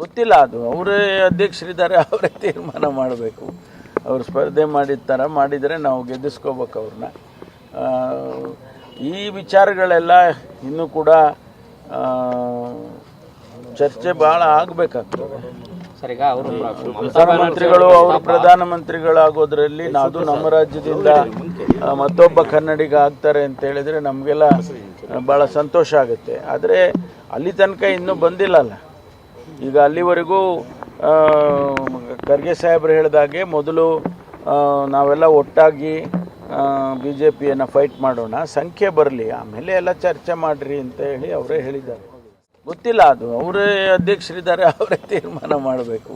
ಗೊತ್ತಿಲ್ಲ ಅದು. ಅವರೇ ಅಧ್ಯಕ್ಷರಿದ್ದಾರೆ ಅವರೇ ತೀರ್ಮಾನ ಮಾಡಬೇಕು. ಅವರು ಸ್ಪರ್ಧೆ ಮಾಡಿದ ಥರ ಮಾಡಿದರೆ ನಾವು ಗೆದ್ದಿಸ್ಕೋಬೇಕು ಅವ್ರನ್ನ. ಈ ವಿಚಾರಗಳೆಲ್ಲ ಇನ್ನೂ ಕೂಡ ಚರ್ಚೆ ಭಾಳ ಆಗಬೇಕಾಗ್ತದೆ. ಈಗ ಅವರು ಪ್ರಧಾನಮಂತ್ರಿಗಳು ಅವರು ಪ್ರಧಾನಮಂತ್ರಿಗಳಾಗೋದ್ರಲ್ಲಿ ಅದು ನಮ್ಮ ರಾಜ್ಯದಿಂದ ಮತ್ತೊಬ್ಬ ಕನ್ನಡಿಗ ಆಗ್ತಾರೆ ಅಂತ ಹೇಳಿದ್ರೆ ನಮಗೆಲ್ಲ ಭಾಳ ಸಂತೋಷ ಆಗುತ್ತೆ. ಆದರೆ ಅಲ್ಲಿ ತನಕ ಇನ್ನೂ ಬಂದಿಲ್ಲಲ್ಲ. ಈಗ ಅಲ್ಲಿವರೆಗೂ ಖರ್ಗೆ ಸಾಹೇಬ್ರು ಹೇಳಿದಾಗೆ ಮೊದಲು ನಾವೆಲ್ಲ ಒಟ್ಟಾಗಿ ಬಿ ಜೆ ಪಿಯನ್ನು ಫೈಟ್ ಮಾಡೋಣ, ಸಂಖ್ಯೆ ಬರಲಿ, ಆಮೇಲೆ ಎಲ್ಲ ಚರ್ಚೆ ಮಾಡಿರಿ ಅಂತ ಹೇಳಿ ಅವರೇ ಹೇಳಿದ್ದಾರೆ. ಗೊತ್ತಿಲ್ಲ ಅದು, ಅವರೇ ಅಧ್ಯಕ್ಷರಿದ್ದಾರೆ, ಅವರೇ ತೀರ್ಮಾನ ಮಾಡಬೇಕು.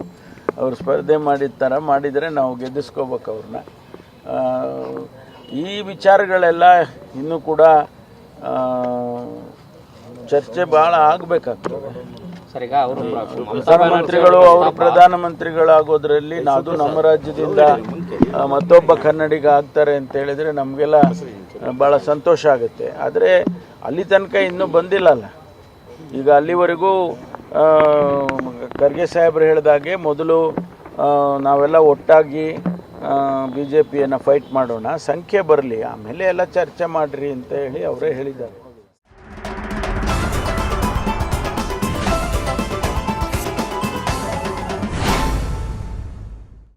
ಅವರು ಸ್ಪರ್ಧೆ ಮಾಡಿದ ಥರ ಮಾಡಿದರೆ ನಾವು ಗೆದ್ದಿಸ್ಕೋಬೇಕು ಅವ್ರನ್ನ. ಈ ವಿಚಾರಗಳೆಲ್ಲ ಇನ್ನೂ ಕೂಡ ಚರ್ಚೆ ಭಾಳ ಆಗಬೇಕಾಗ್ತದೆ. ಸರ್ ಈಗ ಅವರು ಪ್ರಧಾನಮಂತ್ರಿಗಳು ಅವರು ಪ್ರಧಾನಮಂತ್ರಿಗಳಾಗೋದ್ರಲ್ಲಿ ನಾವು ನಮ್ಮ ರಾಜ್ಯದಿಂದ ಮತ್ತೊಬ್ಬ ಕನ್ನಡಿಗ ಆಗ್ತಾರೆ ಅಂತ ಹೇಳಿದ್ರೆ ನಮಗೆಲ್ಲ ಭಾಳ ಸಂತೋಷ ಆಗುತ್ತೆ. ಆದರೆ ಅಲ್ಲಿ ತನಕ ಇನ್ನೂ ಬಂದಿಲ್ಲಲ್ಲ. ಈಗ ಅಲ್ಲಿವರೆಗೂ ಖರ್ಗೆ ಸಾಹೇಬ್ರು ಹೇಳಿದಾಗೆ ಮೊದಲು ನಾವೆಲ್ಲ ಒಟ್ಟಾಗಿ ಬಿ ಜೆ ಪಿಯನ್ನು ಫೈಟ್ ಮಾಡೋಣ ಸಂಖ್ಯೆ ಬರಲಿ ಆಮೇಲೆ ಎಲ್ಲ ಚರ್ಚೆ ಮಾಡಿರಿ ಅಂತ ಹೇಳಿ ಅವರೇ ಹೇಳಿದ್ದಾರೆ.